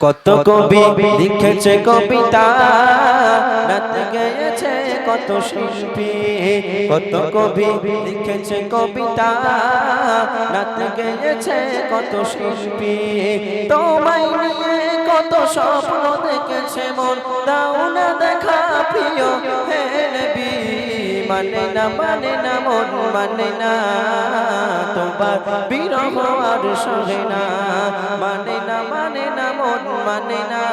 কত কবি লিখেছে কবিতা। রাত গেয়েছে কত শিল্পী কত কবি লিখেছে কবিতা রাত গেয়েছে কত শিল্পী। তোমায় নিয়ে কত স্বপ্ন দেখেছে মন দাও না দেখা প্রিয় হে নবী। মানে না মানে না, মন মানে না। তোমার বিরহ আর সহে না। মানে না মানে না, মন মানে না।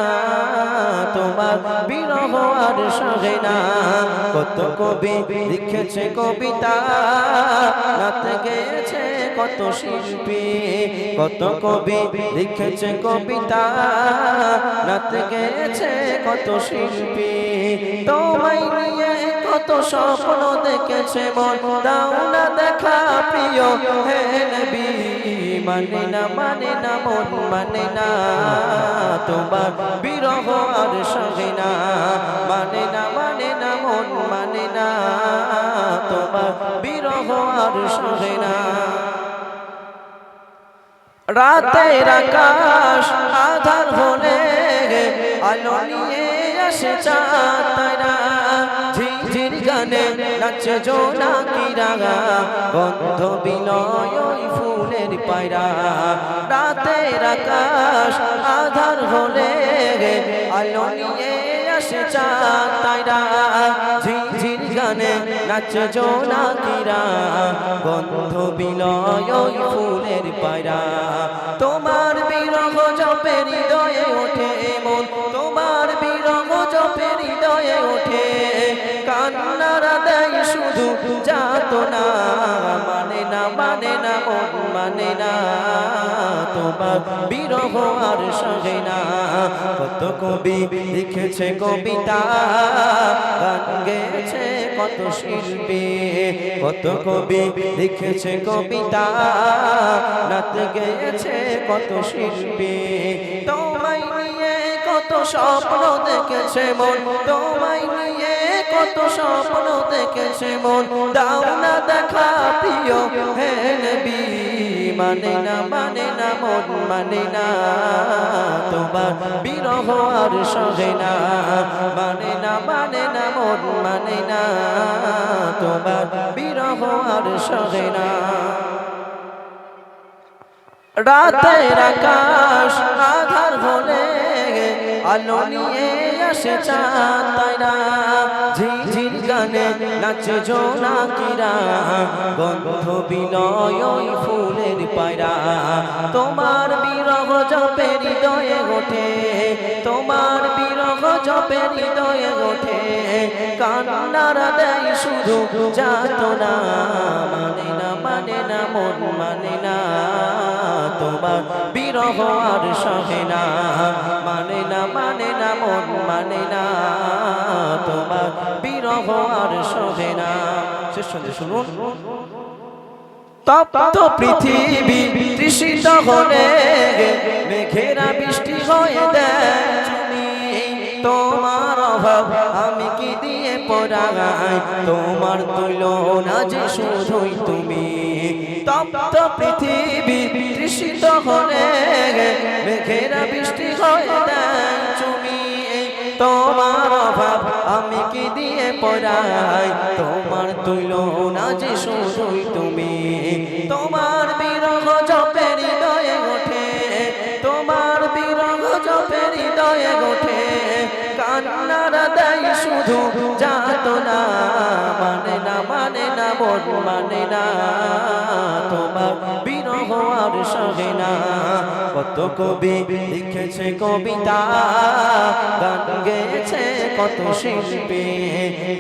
তোমার বিরহ আর সহে না। কত কবি লিখেছে কবিতা নাতে গেছে কত শিল্পী। কত কবি লিখেছে কবিতা নাতে গেছে কত শিল্পী। তোমায় নিয়ে কত স্বপ্ন দেখেছে মন। দাও না দেখা, প্রিয়, হে মানে না মানে না, মন মানে না। তোমার বিরহ আর সহে না। মানে না মানে না, মন মানে না। তোমার বিরহ আর সহে না। রাতের আকাশ আধার হলে আলো নিয়ে আসে চাঁদারা ঝিঝির গানে নাচে জোনা কিরা, গন্ধ বিনয় ফুলের পায়রা। রাতের আকাশ আধার হলে আলো নিয়ে আসে চাঁদারা ঝিঝির গানে নাচে জোনা কিরা, গন্ধ বিনয় ফুলের পায়রা। কান্নারা দেয় শুধু যাত না মানে না মানে না মন মানে না। তোমার বিরহ আর সহে না। কত কবি লিখেছে কবিতা গেছে কত শিল্পী। কত কবি লিখেছে কবিতা নাত গেছে কত শিল্পী। তোমায় নিয়ে কত স্বপ্ন দেখেছে মন, তোমায় কত স্বপ্ন দেখেছে মন। দাও না দেখা, প্রিয় হে নবী। মানে না মানে না, মন মানে না। তোমার বিরহ আর সহে না। মানে না মানে না, মন মানে না। তোমার বিরহ আর সহে না। রাতের আকাশ আধার হলে আলো নিয়ে আসে চাঁদারা ঝিঝির গানে নাচে জোনা কিরা। গন্ধ বিনয় ফুলের পায়রা। তোমার বিরহ জপে হৃদয়ে ওঠে, তোমার জপে হৃদয়ে ওঠে। কান্নারা দেয় শুধু যাত না মানে না মানে না, মন মানে না। তোমার বিরহ আর সহে না মানে না মানে না, মন মানে না। তোমার বিরহ আর সহে না। শেষ সন্ধে শুনুন। তপ্ত পৃথিবী তৃষিত হলে, মেঘেরা বৃষ্টি হয়ে দেয়। পড়াই তোমার তুলনা যে শুধুই তুমি। তপ্ত পৃথিবী তৃষিত হলে মেঘেরা বৃষ্টি হয়ে দেয় তুমি তোমার অভাব আমি কি দিয়ে পড়াই? তোমার তুলনা যে শুধুই তুমি। তোমার বিরহ জপে হৃদয়ে ওঠে, তোমার বিরহ জপে হৃদয়ে ওঠে কান্নারা দেয় শুধু যাত না মানে না মানে না, মন মানে না। তোমার বিরহ আর সহে না। কত কবি লিখেছে কবিতা, গান গেয়েছে কত শিল্পী।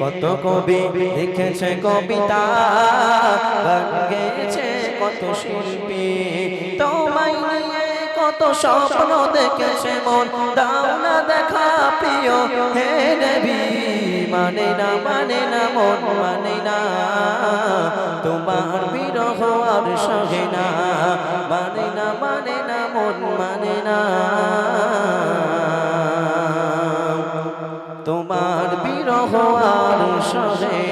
কত কবি লিখেছে কবিতা, গান গেয়েছে কত শিল্পী। নিয়ে কত স্বপ্ন দেখেছে মন। দাও না দেখা প্রিয়, হে নবী মানে না মানে না মন মানে না। তোমার বিরহ আর সহে না। মানে না মানে না মন মানে না। তোমার বিরহ আর সহে